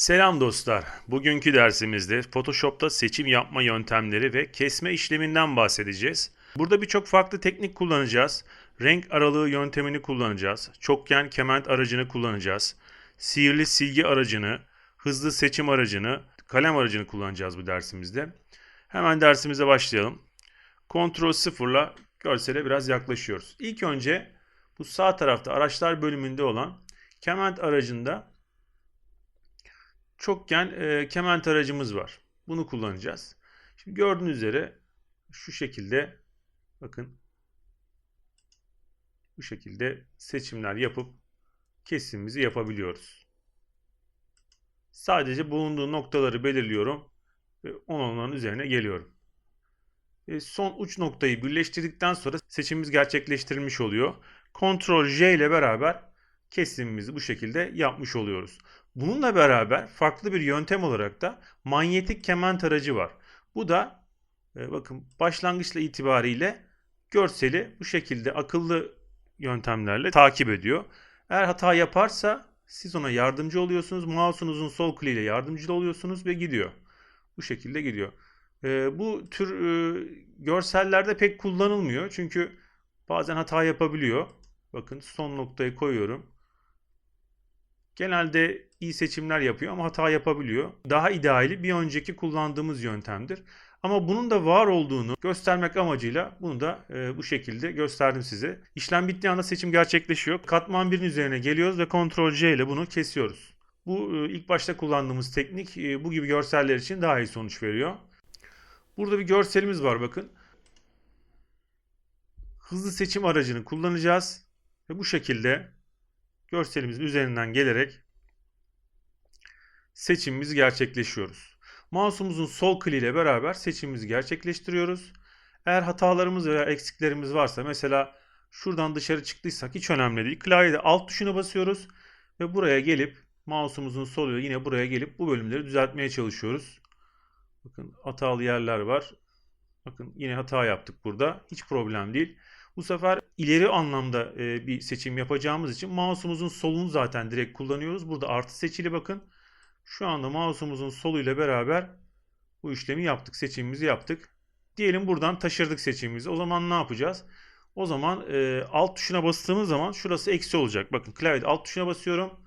Selam dostlar. Bugünkü dersimizde Photoshop'ta seçim yapma yöntemleri ve kesme işleminden bahsedeceğiz. Burada birçok farklı teknik kullanacağız. Renk aralığı yöntemini kullanacağız. Çokgen kement aracını kullanacağız. Sihirli silgi aracını, hızlı seçim aracını, kalem aracını kullanacağız bu dersimizde. Hemen dersimize başlayalım. Ctrl 0 ile görsele biraz yaklaşıyoruz. İlk önce bu sağ tarafta araçlar bölümünde olan kement aracında çokgen e, kement aracımız var. Bunu kullanacağız. Şimdi gördüğünüz üzere şu şekilde bakın bu şekilde seçimler yapıp kesimimizi yapabiliyoruz. Sadece bulunduğu noktaları belirliyorum ve onların üzerine geliyorum. E, son uç noktayı birleştirdikten sonra seçimimiz gerçekleştirilmiş oluyor. Ctrl J ile beraber kesimimizi bu şekilde yapmış oluyoruz. Bununla beraber farklı bir yöntem olarak da manyetik kement aracı var. Bu da e, bakın başlangıçla itibariyle görseli bu şekilde akıllı yöntemlerle takip ediyor. Eğer hata yaparsa siz ona yardımcı oluyorsunuz. Mouse'unuzun sol kliğiyle yardımcı oluyorsunuz ve gidiyor. Bu şekilde gidiyor. E, bu tür e, görsellerde pek kullanılmıyor. Çünkü bazen hata yapabiliyor. Bakın son noktayı koyuyorum. Genelde iyi seçimler yapıyor ama hata yapabiliyor. Daha ideali bir önceki kullandığımız yöntemdir. Ama bunun da var olduğunu göstermek amacıyla bunu da e, bu şekilde gösterdim size. İşlem bittiği anda seçim gerçekleşiyor. Katman 1'in üzerine geliyoruz ve Ctrl C ile bunu kesiyoruz. Bu e, ilk başta kullandığımız teknik e, bu gibi görseller için daha iyi sonuç veriyor. Burada bir görselimiz var bakın. Hızlı seçim aracını kullanacağız ve bu şekilde görselimizin üzerinden gelerek seçimimizi gerçekleşiyoruz. Mouse'umuzun sol kliği ile beraber seçimimizi gerçekleştiriyoruz. Eğer hatalarımız veya eksiklerimiz varsa mesela şuradan dışarı çıktıysak hiç önemli değil. Klavyede alt tuşuna basıyoruz ve buraya gelip mouse'umuzun sol ile yine buraya gelip bu bölümleri düzeltmeye çalışıyoruz. Bakın hatalı yerler var. Bakın yine hata yaptık burada. Hiç problem değil. Bu sefer ileri anlamda e, bir seçim yapacağımız için mouse'umuzun solunu zaten direkt kullanıyoruz. Burada artı seçili bakın. Şu anda mouse'umuzun soluyla beraber bu işlemi yaptık. Seçimimizi yaptık. Diyelim buradan taşırdık seçimimizi. O zaman ne yapacağız? O zaman e, alt tuşuna bastığımız zaman şurası eksi olacak. Bakın klavyede alt tuşuna basıyorum.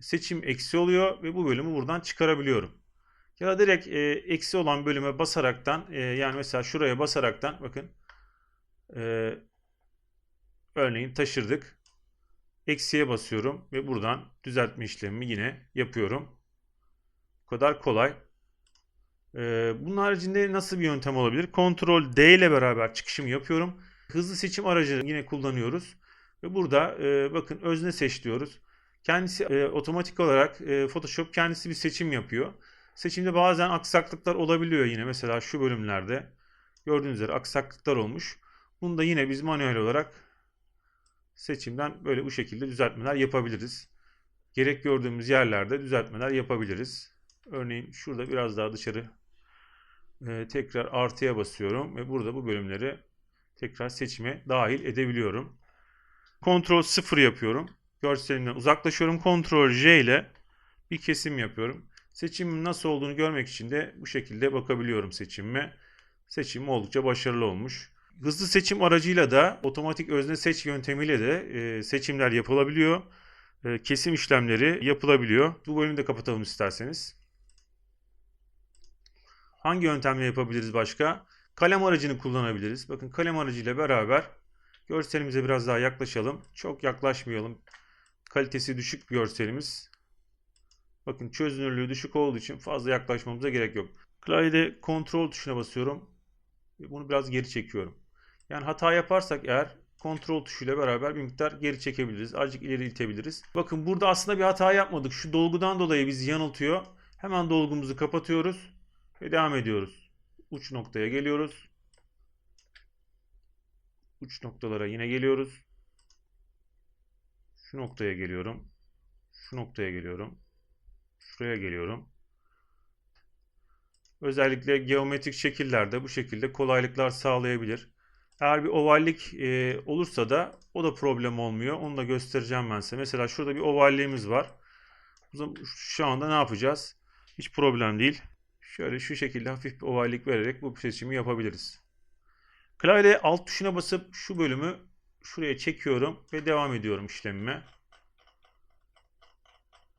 Seçim eksi oluyor ve bu bölümü buradan çıkarabiliyorum. Ya da direkt e, eksi olan bölüme basaraktan e, yani mesela şuraya basaraktan bakın e, örneğin taşırdık. Eksiye basıyorum ve buradan düzeltme işlemimi yine yapıyorum. Bu kadar kolay. Ee, bunun haricinde nasıl bir yöntem olabilir? Ctrl D ile beraber çıkışımı yapıyorum. Hızlı seçim aracını yine kullanıyoruz. Ve burada e, bakın özne seç diyoruz. Kendisi e, otomatik olarak e, Photoshop kendisi bir seçim yapıyor. Seçimde bazen aksaklıklar olabiliyor yine. Mesela şu bölümlerde gördüğünüz üzere aksaklıklar olmuş. Bunu da yine biz manuel olarak seçimden böyle bu şekilde düzeltmeler yapabiliriz. Gerek gördüğümüz yerlerde düzeltmeler yapabiliriz. Örneğin şurada biraz daha dışarı e, tekrar artıya basıyorum ve burada bu bölümleri tekrar seçime dahil edebiliyorum. Ctrl 0 yapıyorum. Görselimden uzaklaşıyorum. Ctrl J ile bir kesim yapıyorum. Seçimin nasıl olduğunu görmek için de bu şekilde bakabiliyorum seçimime. Seçim oldukça başarılı olmuş. Hızlı seçim aracıyla da otomatik özne seç yöntemiyle de e, seçimler yapılabiliyor. E, kesim işlemleri yapılabiliyor. Bu bölümü de kapatalım isterseniz. Hangi yöntemle yapabiliriz başka? Kalem aracını kullanabiliriz. Bakın kalem aracıyla beraber görselimize biraz daha yaklaşalım. Çok yaklaşmayalım. Kalitesi düşük bir görselimiz. Bakın çözünürlüğü düşük olduğu için fazla yaklaşmamıza gerek yok. Klavyede kontrol tuşuna basıyorum. Bunu biraz geri çekiyorum. Yani hata yaparsak eğer kontrol tuşuyla beraber bir miktar geri çekebiliriz. Azıcık ileri itebiliriz. Bakın burada aslında bir hata yapmadık. Şu dolgudan dolayı bizi yanıltıyor. Hemen dolgumuzu kapatıyoruz ve devam ediyoruz. Uç noktaya geliyoruz. Uç noktalara yine geliyoruz. Şu noktaya geliyorum. Şu noktaya geliyorum. Şuraya geliyorum. Özellikle geometrik şekillerde bu şekilde kolaylıklar sağlayabilir. Eğer bir ovallik e, olursa da o da problem olmuyor. Onu da göstereceğim ben size. Mesela şurada bir ovalliğimiz var. Şu anda ne yapacağız? Hiç problem değil. Şöyle şu şekilde hafif bir ovallik vererek bu seçimi yapabiliriz. Klavye alt tuşuna basıp şu bölümü şuraya çekiyorum ve devam ediyorum işlemime.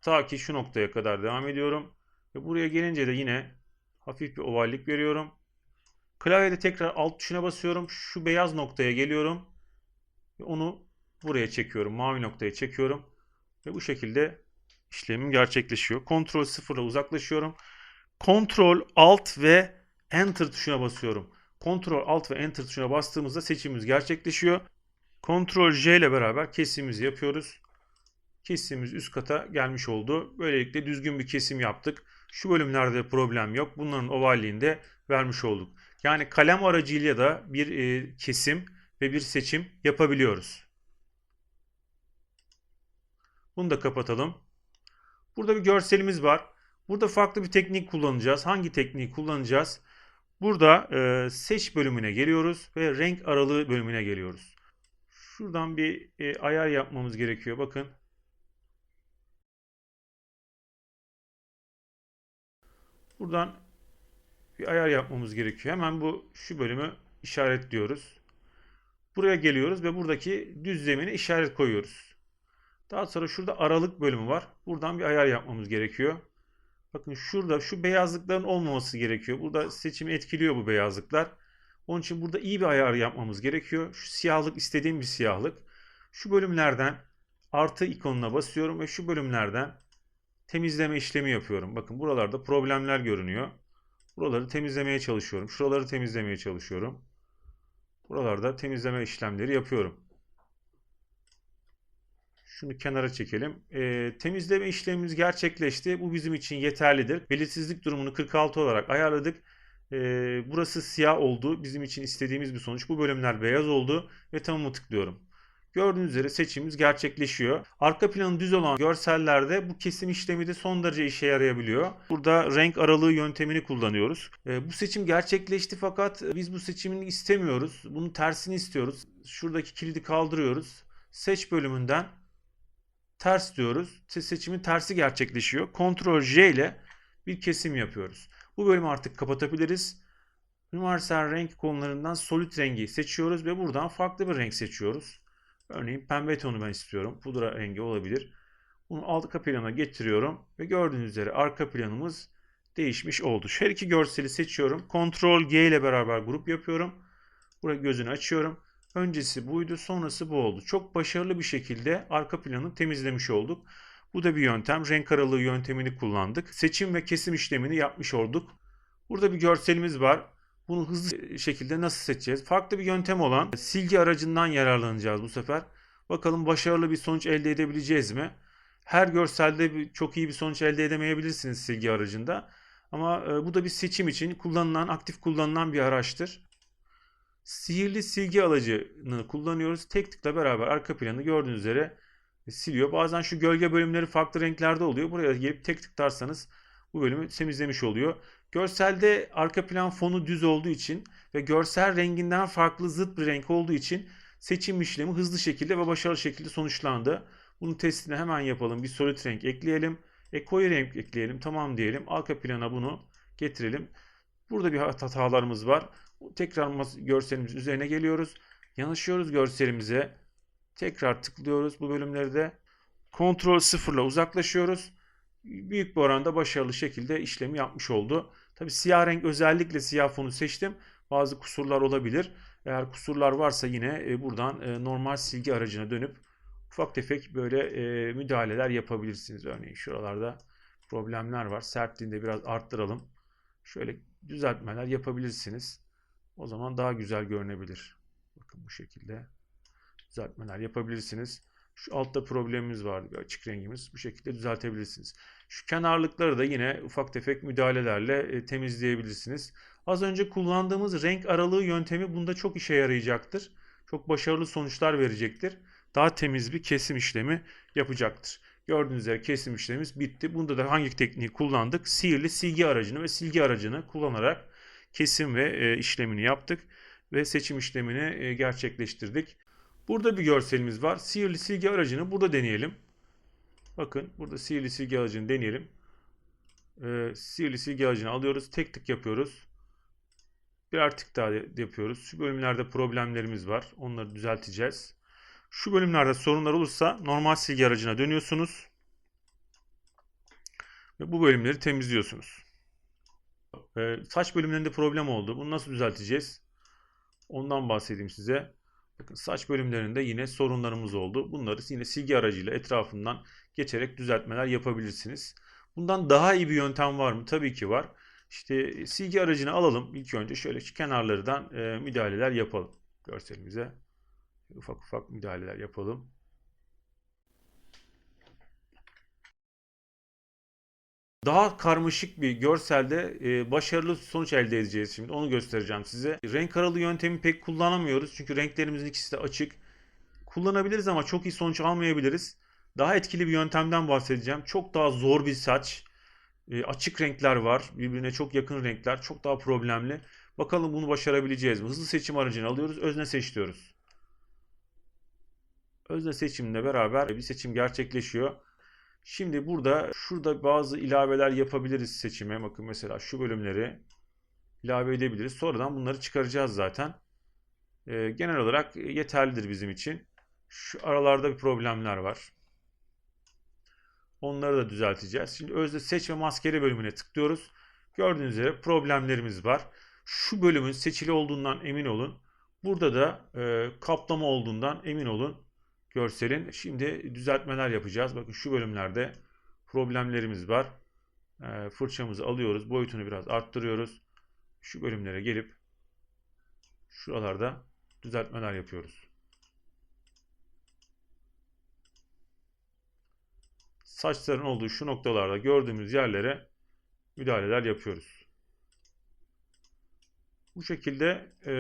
Ta ki şu noktaya kadar devam ediyorum. Ve buraya gelince de yine hafif bir ovallik veriyorum. Klavyede tekrar alt tuşuna basıyorum. Şu beyaz noktaya geliyorum. Ve onu buraya çekiyorum. Mavi noktaya çekiyorum. Ve bu şekilde işlemim gerçekleşiyor. Ctrl 0 ile uzaklaşıyorum. Ctrl Alt ve Enter tuşuna basıyorum. Ctrl Alt ve Enter tuşuna bastığımızda seçimimiz gerçekleşiyor. Ctrl J ile beraber kesimimizi yapıyoruz. Kesimimiz üst kata gelmiş oldu. Böylelikle düzgün bir kesim yaptık. Şu bölümlerde problem yok. Bunların ovalliğini de vermiş olduk. Yani kalem aracıyla da bir e, kesim ve bir seçim yapabiliyoruz. Bunu da kapatalım. Burada bir görselimiz var. Burada farklı bir teknik kullanacağız. Hangi tekniği kullanacağız? Burada e, seç bölümüne geliyoruz ve renk aralığı bölümüne geliyoruz. Şuradan bir e, ayar yapmamız gerekiyor. Bakın. Buradan bir ayar yapmamız gerekiyor. Hemen bu şu bölümü işaretliyoruz. Buraya geliyoruz ve buradaki düzlemine işaret koyuyoruz. Daha sonra şurada aralık bölümü var. Buradan bir ayar yapmamız gerekiyor. Bakın şurada şu beyazlıkların olmaması gerekiyor. Burada seçimi etkiliyor bu beyazlıklar. Onun için burada iyi bir ayar yapmamız gerekiyor. Şu siyahlık istediğim bir siyahlık. Şu bölümlerden artı ikonuna basıyorum ve şu bölümlerden temizleme işlemi yapıyorum. Bakın buralarda problemler görünüyor. Buraları temizlemeye çalışıyorum. Şuraları temizlemeye çalışıyorum. Buralarda temizleme işlemleri yapıyorum. Şunu kenara çekelim. E, temizleme işlemimiz gerçekleşti. Bu bizim için yeterlidir. Belirsizlik durumunu 46 olarak ayarladık. E, burası siyah oldu. Bizim için istediğimiz bir sonuç. Bu bölümler beyaz oldu ve tamamı tıklıyorum. Gördüğünüz üzere seçimimiz gerçekleşiyor. Arka planı düz olan görsellerde bu kesim işlemi de son derece işe yarayabiliyor. Burada renk aralığı yöntemini kullanıyoruz. E, bu seçim gerçekleşti fakat biz bu seçimini istemiyoruz. Bunun tersini istiyoruz. Şuradaki kilidi kaldırıyoruz. Seç bölümünden ters diyoruz. Seçimin tersi gerçekleşiyor. Ctrl J ile bir kesim yapıyoruz. Bu bölümü artık kapatabiliriz. Numarsal renk konularından solid rengi seçiyoruz ve buradan farklı bir renk seçiyoruz. Örneğin pembe tonu ben istiyorum. Pudra rengi olabilir. Bunu arka plana getiriyorum ve gördüğünüz üzere arka planımız değişmiş oldu. Her iki görseli seçiyorum. Ctrl G ile beraber grup yapıyorum. Buraya gözünü açıyorum. Öncesi buydu, sonrası bu oldu. Çok başarılı bir şekilde arka planı temizlemiş olduk. Bu da bir yöntem. Renk aralığı yöntemini kullandık. Seçim ve kesim işlemini yapmış olduk. Burada bir görselimiz var. Bunu hızlı şekilde nasıl seçeceğiz? Farklı bir yöntem olan silgi aracından yararlanacağız bu sefer. Bakalım başarılı bir sonuç elde edebileceğiz mi? Her görselde çok iyi bir sonuç elde edemeyebilirsiniz silgi aracında. Ama bu da bir seçim için kullanılan, aktif kullanılan bir araçtır. Sihirli silgi alacını kullanıyoruz. Tek tıkla beraber arka planı gördüğünüz üzere siliyor. Bazen şu gölge bölümleri farklı renklerde oluyor. Buraya gelip tek tıklarsanız bu bölümü temizlemiş oluyor. Görselde arka plan fonu düz olduğu için ve görsel renginden farklı zıt bir renk olduğu için seçim işlemi hızlı şekilde ve başarılı şekilde sonuçlandı. Bunun testini hemen yapalım. Bir solid renk ekleyelim. E koyu renk ekleyelim. Tamam diyelim. Arka plana bunu getirelim. Burada bir hatalarımız var. Tekrar görselimizin üzerine geliyoruz. Yanaşıyoruz görselimize. Tekrar tıklıyoruz bu bölümleri de. Ctrl 0 ile uzaklaşıyoruz. Büyük bir oranda başarılı şekilde işlemi yapmış oldu. Tabi siyah renk özellikle siyah fonu seçtim. Bazı kusurlar olabilir. Eğer kusurlar varsa yine e, buradan e, normal silgi aracına dönüp ufak tefek böyle e, müdahaleler yapabilirsiniz. Örneğin şuralarda problemler var. Sertliğini de biraz arttıralım. Şöyle düzeltmeler yapabilirsiniz. O zaman daha güzel görünebilir. Bakın bu şekilde düzeltmeler yapabilirsiniz. Şu altta problemimiz vardı açık rengimiz. Bu şekilde düzeltebilirsiniz. Şu kenarlıkları da yine ufak tefek müdahalelerle e, temizleyebilirsiniz. Az önce kullandığımız renk aralığı yöntemi bunda çok işe yarayacaktır. Çok başarılı sonuçlar verecektir. Daha temiz bir kesim işlemi yapacaktır. Gördüğünüz üzere kesim işlemimiz bitti. Bunda da hangi tekniği kullandık? Sihirli silgi aracını ve silgi aracını kullanarak kesim ve e, işlemini yaptık ve seçim işlemini e, gerçekleştirdik. Burada bir görselimiz var. Sihirli silgi aracını burada deneyelim. Bakın burada sihirli silgi aracını deneyelim. Ee, sihirli silgi aracını alıyoruz. Tek tık yapıyoruz. Birer tık daha yapıyoruz. Şu bölümlerde problemlerimiz var. Onları düzelteceğiz. Şu bölümlerde sorunlar olursa normal silgi aracına dönüyorsunuz. Ve bu bölümleri temizliyorsunuz. Ee, saç bölümlerinde problem oldu. Bunu nasıl düzelteceğiz? Ondan bahsedeyim size. Bakın saç bölümlerinde yine sorunlarımız oldu. Bunları yine silgi aracıyla etrafından geçerek düzeltmeler yapabilirsiniz. Bundan daha iyi bir yöntem var mı? Tabii ki var. İşte silgi aracını alalım. İlk önce şöyle şu kenarlardan e, müdahaleler yapalım. Görselimize ufak ufak müdahaleler yapalım. Daha karmaşık bir görselde e, başarılı sonuç elde edeceğiz şimdi. Onu göstereceğim size. Renk aralı yöntemi pek kullanamıyoruz. Çünkü renklerimizin ikisi de açık. Kullanabiliriz ama çok iyi sonuç almayabiliriz. Daha etkili bir yöntemden bahsedeceğim. Çok daha zor bir saç. E, açık renkler var. Birbirine çok yakın renkler. Çok daha problemli. Bakalım bunu başarabileceğiz mi? Hızlı seçim aracını alıyoruz. Özne seç diyoruz. Özne seçimle beraber bir seçim gerçekleşiyor. Şimdi burada şurada bazı ilaveler yapabiliriz seçime. Bakın mesela şu bölümleri ilave edebiliriz. Sonradan bunları çıkaracağız zaten. Ee, genel olarak yeterlidir bizim için. Şu aralarda bir problemler var. Onları da düzelteceğiz. Şimdi özde seç ve maskeli bölümüne tıklıyoruz. Gördüğünüz üzere problemlerimiz var. Şu bölümün seçili olduğundan emin olun. Burada da e, kaplama olduğundan emin olun görselin. Şimdi düzeltmeler yapacağız. Bakın şu bölümlerde problemlerimiz var. E, fırçamızı alıyoruz. Boyutunu biraz arttırıyoruz. Şu bölümlere gelip şuralarda düzeltmeler yapıyoruz. Saçların olduğu şu noktalarda gördüğümüz yerlere müdahaleler yapıyoruz. Bu şekilde e,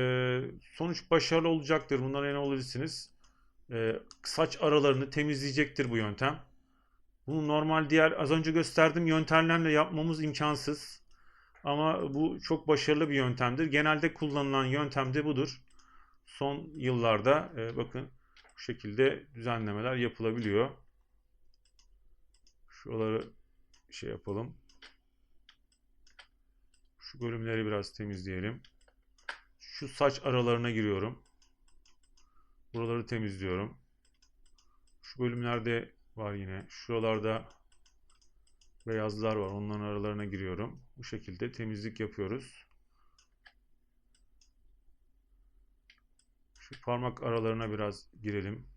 sonuç başarılı olacaktır. Bundan emin olabilirsiniz. E, saç aralarını temizleyecektir bu yöntem. Bunu normal diğer az önce gösterdiğim yöntemlerle yapmamız imkansız. Ama bu çok başarılı bir yöntemdir. Genelde kullanılan yöntem de budur. Son yıllarda e, bakın bu şekilde düzenlemeler yapılabiliyor. Şuraları şey yapalım. Şu bölümleri biraz temizleyelim. Şu saç aralarına giriyorum. Buraları temizliyorum. Şu bölümlerde var yine. Şuralarda beyazlar var. Onların aralarına giriyorum. Bu şekilde temizlik yapıyoruz. Şu parmak aralarına biraz girelim.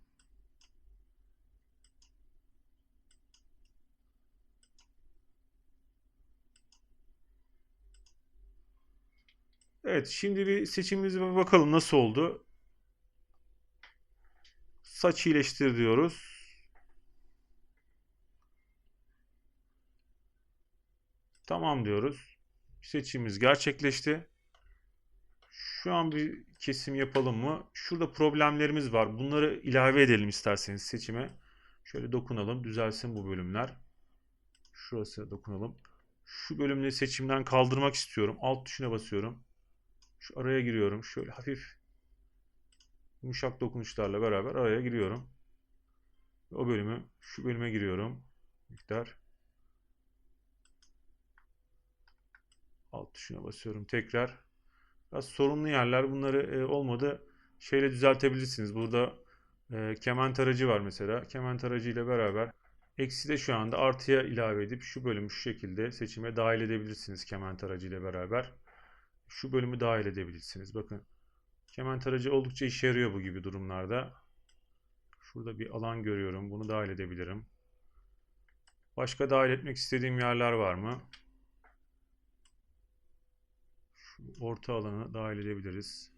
Evet, şimdi bir seçimimize bakalım nasıl oldu. Saç iyileştir diyoruz. Tamam diyoruz. Seçimimiz gerçekleşti. Şu an bir kesim yapalım mı? Şurada problemlerimiz var. Bunları ilave edelim isterseniz seçime. Şöyle dokunalım. Düzelsin bu bölümler. Şurası dokunalım. Şu bölümleri seçimden kaldırmak istiyorum. Alt tuşuna basıyorum. Şu araya giriyorum. Şöyle hafif yumuşak dokunuşlarla beraber araya giriyorum. O bölümü şu bölüme giriyorum. Miktar. Alt tuşuna basıyorum tekrar. Biraz sorunlu yerler bunları e, olmadı şeyle düzeltebilirsiniz. Burada e, kemen taracı var mesela. Kemen taracı ile beraber eksi de şu anda artıya ilave edip şu bölümü şu şekilde seçime dahil edebilirsiniz kemen taracı ile beraber. Şu bölümü dahil edebilirsiniz. Bakın kemen taracı oldukça işe yarıyor bu gibi durumlarda. Şurada bir alan görüyorum. Bunu dahil edebilirim. Başka dahil etmek istediğim yerler var mı? Şu orta alanı dahil edebiliriz.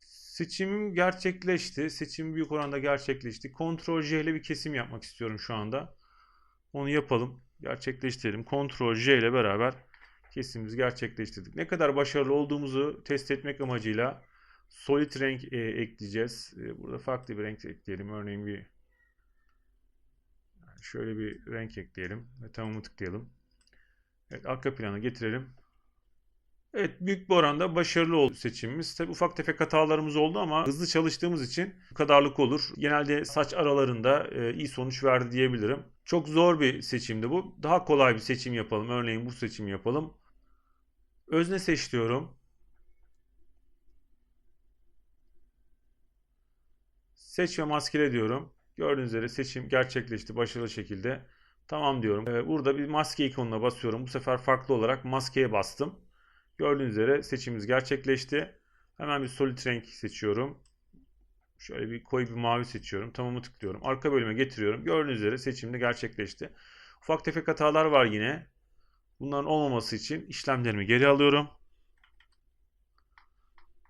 Seçimim gerçekleşti. Seçim büyük oranda gerçekleşti. Ctrl J ile bir kesim yapmak istiyorum şu anda. Onu yapalım. Gerçekleştirelim. Ctrl J ile beraber kesimimizi gerçekleştirdik. Ne kadar başarılı olduğumuzu test etmek amacıyla solid renk e, ekleyeceğiz. E, burada farklı bir renk ekleyelim. Örneğin bir şöyle bir renk ekleyelim ve tamamı tıklayalım. Evet, arka planı getirelim. Evet büyük bir oranda başarılı oldu seçimimiz. Tabii ufak tefek hatalarımız oldu ama hızlı çalıştığımız için bu kadarlık olur. Genelde saç aralarında e, iyi sonuç verdi diyebilirim. Çok zor bir seçimdi bu. Daha kolay bir seçim yapalım. Örneğin bu seçimi yapalım. Özne seç diyorum. Seç ve maskele diyorum. Gördüğünüz üzere seçim gerçekleşti başarılı şekilde. Tamam diyorum. Ee, burada bir maske ikonuna basıyorum. Bu sefer farklı olarak maskeye bastım. Gördüğünüz üzere seçimimiz gerçekleşti. Hemen bir solid renk seçiyorum. Şöyle bir koyu bir mavi seçiyorum. Tamamı tıklıyorum. Arka bölüme getiriyorum. Gördüğünüz üzere seçim de gerçekleşti. Ufak tefek hatalar var yine. Bunların olmaması için işlemlerimi geri alıyorum.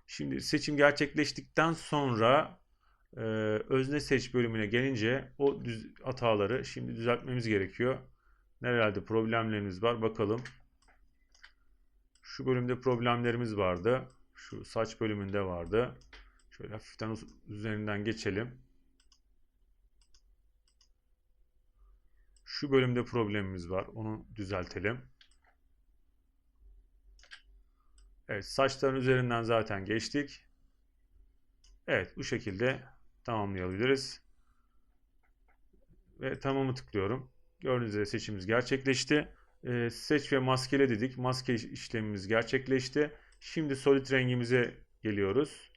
Şimdi seçim gerçekleştikten sonra e, özne seç bölümüne gelince o düz, hataları şimdi düzeltmemiz gerekiyor. Nerelerde problemlerimiz var bakalım. Şu bölümde problemlerimiz vardı. Şu saç bölümünde vardı. Şöyle hafiften üzerinden geçelim. Şu bölümde problemimiz var. Onu düzeltelim. Evet saçların üzerinden zaten geçtik. Evet bu şekilde tamamlayabiliriz. Ve tamamı tıklıyorum. Gördüğünüz üzere seçimimiz gerçekleşti. Ee, seç ve maskele dedik. Maske işlemimiz gerçekleşti. Şimdi solid rengimize geliyoruz.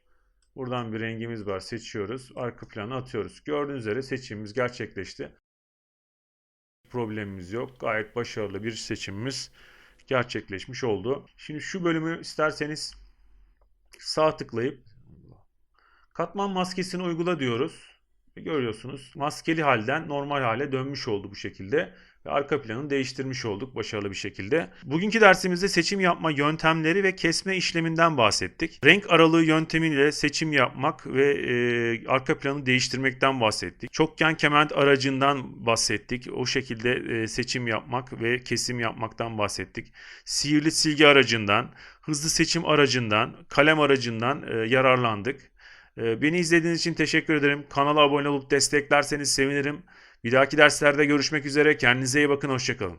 Buradan bir rengimiz var. Seçiyoruz. Arka plana atıyoruz. Gördüğünüz üzere seçimimiz gerçekleşti. Problemimiz yok. Gayet başarılı bir seçimimiz gerçekleşmiş oldu. Şimdi şu bölümü isterseniz sağ tıklayıp katman maskesini uygula diyoruz. Görüyorsunuz maskeli halden normal hale dönmüş oldu bu şekilde. Ve arka planını değiştirmiş olduk başarılı bir şekilde. Bugünkü dersimizde seçim yapma yöntemleri ve kesme işleminden bahsettik. Renk aralığı yöntemiyle seçim yapmak ve e, arka planı değiştirmekten bahsettik. Çokgen kement aracından bahsettik. O şekilde e, seçim yapmak ve kesim yapmaktan bahsettik. Sihirli silgi aracından, hızlı seçim aracından, kalem aracından e, yararlandık. E, beni izlediğiniz için teşekkür ederim. Kanala abone olup desteklerseniz sevinirim. Bir dahaki derslerde görüşmek üzere. Kendinize iyi bakın. Hoşçakalın.